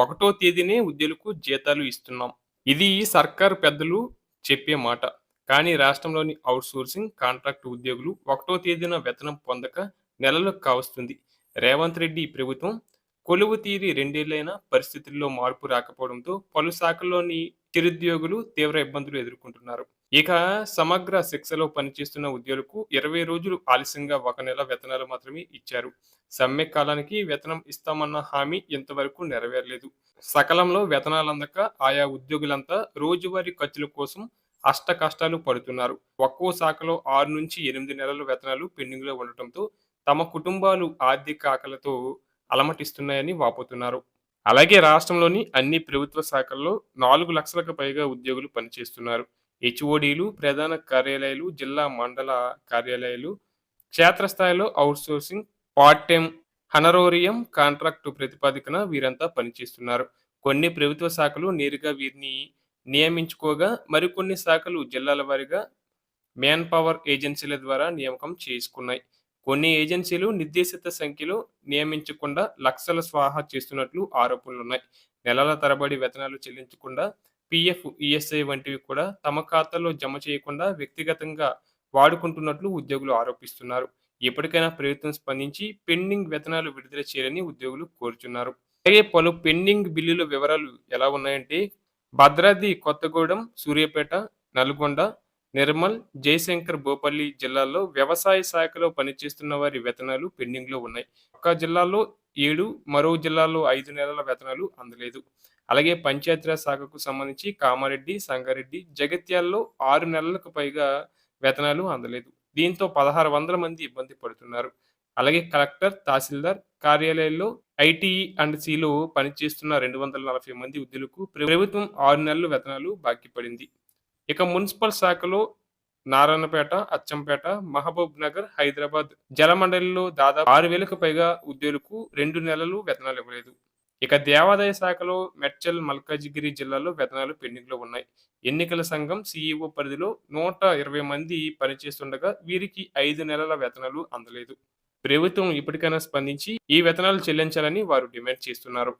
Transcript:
ఒకటో తేదీనే ఉద్యోగులకు జీతాలు ఇస్తున్నాం. ఇది సర్కారు పెద్దలు చెప్పే మాట. కానీ రాష్ట్రంలోని అవుట్సోర్సింగ్ కాంట్రాక్ట్ ఉద్యోగులు ఒకటో తేదీన వేతనం పొందక నెలలు కావస్తుంది. రేవంత్ రెడ్డి ప్రభుత్వం కొలువు తీరి రెండేళ్ళైన పరిస్థితుల్లో మార్పు రాకపోవడంతో పలు శాఖల్లోని నిరుద్యోగులు తీవ్ర ఇబ్బందులు ఎదుర్కొంటున్నారు. ఇక సమగ్ర శిక్షలో పనిచేస్తున్న ఉద్యోగులకు ఇరవై రోజులు ఆలస్యంగా ఒక నెల వేతనాలు మాత్రమే ఇచ్చారు. సమ్మె కాలానికి వేతనం ఇస్తామన్న హామీ ఇంతవరకు నెరవేరలేదు. సకాలంలో వేతనాలు అందక ఆయా ఉద్యోగులంతా రోజువారీ ఖర్చుల కోసం అష్ట కష్టాలు పడుతున్నారు. ఒక్కో శాఖలో ఆరు నుంచి ఎనిమిది నెలల వేతనాలు పెండింగ్లో ఉండటంతో తమ కుటుంబాలు ఆర్థిక ఆకలితో అలమటిస్తున్నాయని వాపోతున్నారు. అలాగే రాష్ట్రంలోని అన్ని ప్రభుత్వ శాఖల్లో నాలుగు లక్షలకు పైగా ఉద్యోగులు పనిచేస్తున్నారు. హెచ్ఓడీలు ప్రధాన కార్యాలయాలు జిల్లా మండల కార్యాలయాలు క్షేత్రస్థాయిలో outsourcing part time honorarium contract ప్రతిపాదికన వీరంతా పనిచేస్తున్నారు. కొన్ని ప్రభుత్వ శాఖలు నేరుగా వీరిని నియమించుకోగా మరికొన్ని శాఖలు జిల్లాల వారీగా మ్యాన్ పవర్ ఏజెన్సీల ద్వారా నియామకం చేసుకున్నాయి. కొన్ని ఏజెన్సీలు నిర్దేశిత సంఖ్యలో నియమించకుండా లక్షల స్వాహా చేస్తున్నట్లు ఆరోపణలున్నాయి. నెలల తరబడి వేతనాలు చెల్లించకుండా పిఎఫ్ ఈఎస్ఐ వంటివి కూడా తమ ఖాతాలో జమ చేయకుండా వ్యక్తిగతంగా వాడుకుంటున్నట్లు ఉద్యోగులు ఆరోపిస్తున్నారు. ఎప్పటికైనా ప్రభుత్వం స్పందించి పెండింగ్ వేతనాలు విడుదల చేయాలని ఉద్యోగులు కోరుచున్నారు. అలాగే పలు పెండింగ్ బిల్లుల వివరాలు ఎలా ఉన్నాయంటే భద్రాద్రి కొత్తగూడెం సూర్యాపేట నల్గొండ నిర్మల్ జయశంకర్ భూపల్లి జిల్లాల్లో వ్యవసాయ శాఖలో పనిచేస్తున్న వారి వేతనాలు పెండింగ్లో ఉన్నాయి. ఒక జిల్లాలో ఏడు మరో జిల్లాలో ఐదు నెలల వేతనాలు అందలేదు. అలాగే పంచాయతీరాజ్ శాఖకు సంబంధించి కామారెడ్డి సంగారెడ్డి జగిత్యాల్లో ఆరు నెలలకు పైగా వేతనాలు అందలేదు. దీంతో పదహారు వందల మంది ఇబ్బంది పడుతున్నారు. అలాగే కలెక్టర్ తహసీల్దార్ కార్యాలయాల్లో ఐటీఈ అండ్ సిలో పనిచేస్తున్న రెండు వందల నలభై మంది ఉద్యోగులకు ప్రభుత్వం ఆరు నెలలు వేతనాలు బాకీ పడింది. ఇక మున్సిపల్ శాఖలో నారాయణపేట అచ్చంపేట మహబూబ్ నగర్ హైదరాబాద్ జలమండలిలో దాదాపు ఆరు వేలకు పైగా ఉద్యోగులకు రెండు నెలలు వేతనాలు ఇవ్వలేదు. ఇక దేవాదాయ శాఖలో మెడ్చల్ మల్కాజిగిరి జిల్లాలో వేతనాలు పెండింగ్లో ఉన్నాయి. ఎన్నికల సంఘం సిఇఓ పరిధిలో నూట ఇరవై మంది పనిచేస్తుండగా వీరికి ఐదు నెలల వేతనాలు అందలేదు. ప్రభుత్వం ఇప్పటికైనా స్పందించి ఈ వేతనాలు చెల్లించాలని వారు డిమాండ్ చేస్తున్నారు.